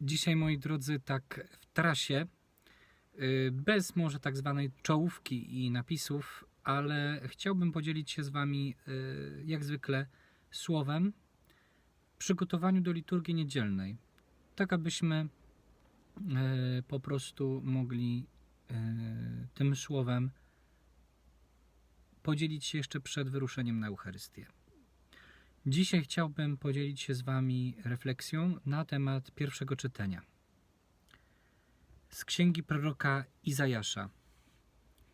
Dzisiaj, moi drodzy, tak w trasie, y, bez może tak zwanej czołówki i napisów, ale chciałbym podzielić się z Wami, y, jak zwykle, słowem przygotowaniu do liturgii niedzielnej. Tak, abyśmy y, po prostu mogli tym słowem podzielić się jeszcze przed wyruszeniem na Eucharystię. Dzisiaj chciałbym podzielić się z Wami refleksją na temat pierwszego czytania. Z księgi proroka Izajasza.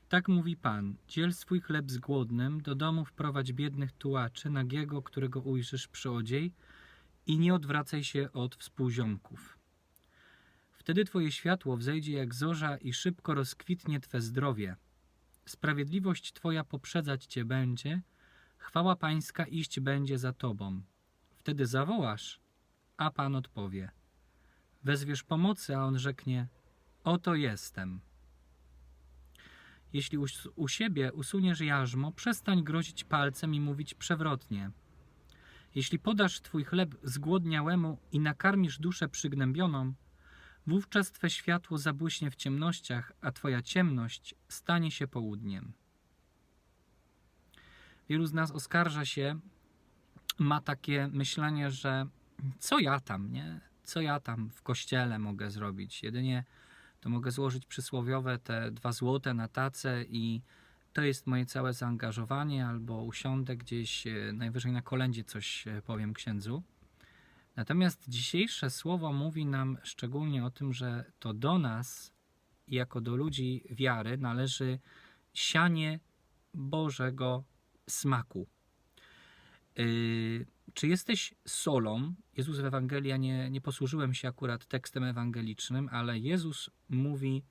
Tak mówi Pan: Dziel swój chleb z głodnym, do domu wprowadź biednych tułaczy, nagiego, którego ujrzysz przyodziej, i nie odwracaj się od współziomków. Wtedy Twoje światło wzejdzie jak zorza i szybko rozkwitnie Twe zdrowie. Sprawiedliwość Twoja poprzedzać Cię będzie, chwała Pańska iść będzie za Tobą. Wtedy zawołasz, a Pan odpowie. Wezwiesz pomocy, a On rzeknie, oto jestem. Jeśli u, siebie usuniesz jarzmo, przestań grozić palcem i mówić przewrotnie. Jeśli podasz Twój chleb zgłodniałemu i nakarmisz duszę przygnębioną, wówczas Twe światło zabłyśnie w ciemnościach, a Twoja ciemność stanie się południem. Wielu z nas oskarża się, ma takie myślenie, że co ja tam, nie? Co ja tam w kościele mogę zrobić? Jedynie to mogę złożyć przysłowiowe te dwa złote na tacę i to jest moje całe zaangażowanie, albo usiądę gdzieś, e, najwyżej na kolędzie coś e, powiem księdzu. Natomiast dzisiejsze słowo mówi nam szczególnie o tym, że to do nas, jako do ludzi wiary, należy sianie Bożego smaku. Yy, czy jesteś solą? Jezus w Ewangelii, ja nie, nie posłużyłem się akurat tekstem ewangelicznym, ale Jezus mówi: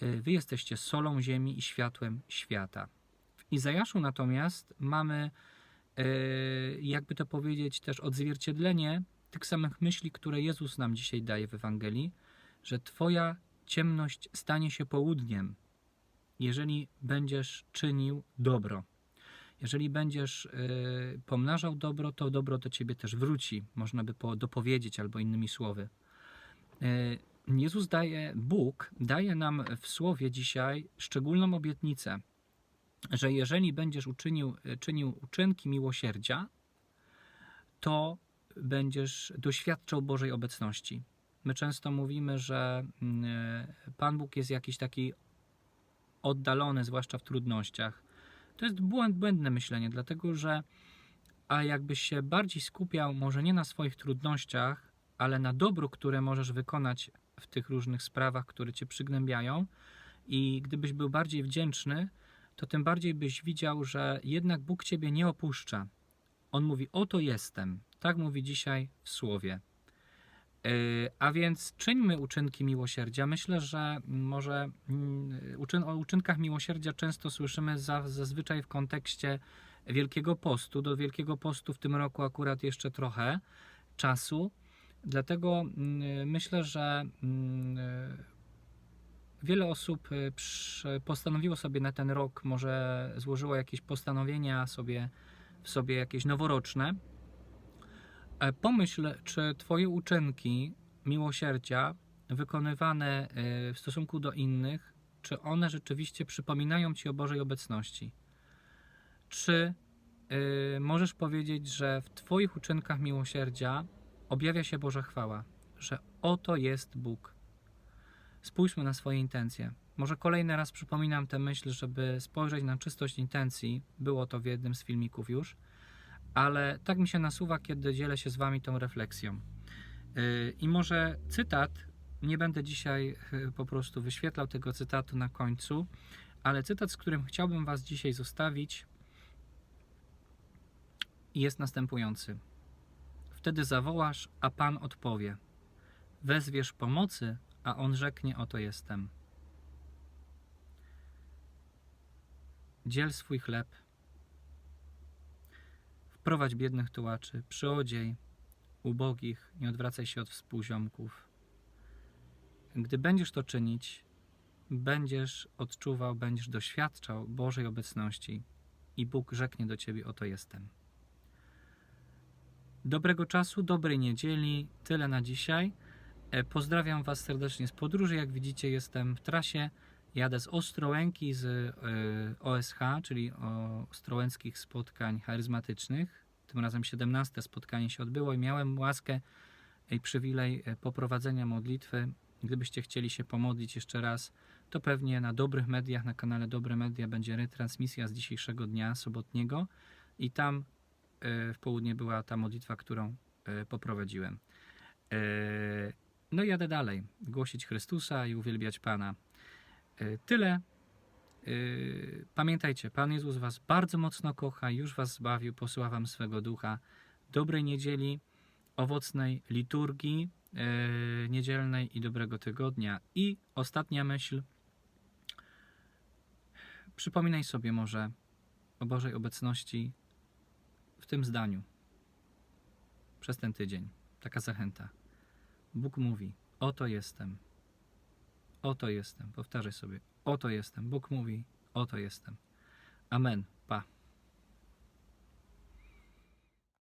yy, Wy jesteście solą ziemi i światłem świata. W Izajaszu natomiast mamy, yy, jakby to powiedzieć, też odzwierciedlenie tych samych myśli, które Jezus nam dzisiaj daje w Ewangelii, że Twoja ciemność stanie się południem, jeżeli będziesz czynił dobro. Jeżeli będziesz y, pomnażał dobro, to dobro do ciebie też wróci, można by po, dopowiedzieć albo innymi słowy. Y, Jezus daje, Bóg daje nam w słowie dzisiaj szczególną obietnicę, że jeżeli będziesz uczynił, czynił uczynki miłosierdzia, to będziesz doświadczał Bożej obecności. My często mówimy, że y, Pan Bóg jest jakiś taki oddalony, zwłaszcza w trudnościach to jest błęd, błędne myślenie, dlatego że a jakbyś się bardziej skupiał może nie na swoich trudnościach, ale na dobru, które możesz wykonać w tych różnych sprawach, które cię przygnębiają i gdybyś był bardziej wdzięczny, to tym bardziej byś widział, że jednak Bóg ciebie nie opuszcza. On mówi: Oto jestem. Tak mówi dzisiaj w słowie. A więc czyńmy uczynki miłosierdzia. Myślę, że może mm, o uczynkach miłosierdzia często słyszymy za, zazwyczaj w kontekście Wielkiego Postu. Do Wielkiego Postu w tym roku akurat jeszcze trochę czasu. Dlatego mm, myślę, że mm, wiele osób y, postanowiło sobie na ten rok, może złożyło jakieś postanowienia sobie w sobie jakieś noworoczne pomyśl, czy Twoje uczynki miłosierdzia wykonywane e, w stosunku do innych, czy one rzeczywiście przypominają Ci o Bożej obecności? Czy e, możesz powiedzieć, że w Twoich uczynkach miłosierdzia objawia się Boża chwała, że oto jest Bóg? Spójrzmy na swoje intencje. Może kolejny raz przypominam tę myśl, żeby spojrzeć na czystość intencji. Było to w jednym z filmików już ale tak mi się nasuwa, kiedy dzielę się z Wami tą refleksją. Yy, I może cytat, nie będę dzisiaj yy, po prostu wyświetlał tego cytatu na końcu, ale cytat, z którym chciałbym Was dzisiaj zostawić, jest następujący. Wtedy zawołasz, a Pan odpowie. Wezwiesz pomocy, a On rzeknie: Oto jestem. Dziel swój chleb Prowadź biednych tułaczy, przyodziej ubogich, nie odwracaj się od współziomków. Gdy będziesz to czynić, będziesz odczuwał, będziesz doświadczał Bożej obecności i Bóg rzeknie do ciebie: Oto jestem. Dobrego czasu, dobrej niedzieli, tyle na dzisiaj. E, Pozdrawiam Was serdecznie z podróży. Jak widzicie, jestem w trasie. Jadę z Ostrołęki, z e, OSH, czyli Ostrołęckich Spotkań Charyzmatycznych. Tym razem 17 spotkanie się odbyło i miałem łaskę i przywilej e, poprowadzenia modlitwy. Gdybyście chcieli się pomodlić jeszcze raz, to pewnie na dobrych mediach, na kanale Dobre Media będzie retransmisja z dzisiejszego dnia sobotniego i tam e, w południe była ta modlitwa, którą poprowadziłem. No i jadę dalej, głosić Chrystusa i uwielbiać Pana. E, Tyle. E, Pamiętajcie, Pan Jezus Was bardzo mocno kocha, już Was zbawił, posyła Wam swego ducha. Dobrej niedzieli, owocnej liturgii e, niedzielnej i dobrego tygodnia. I ostatnia myśl. Przypominaj sobie może o Bożej obecności w tym zdaniu przez ten tydzień. Taka zachęta. Bóg mówi: Oto jestem. Oto jestem. Powtarzaj sobie: Oto jestem. Bóg mówi: Oto jestem. Amen. Pa.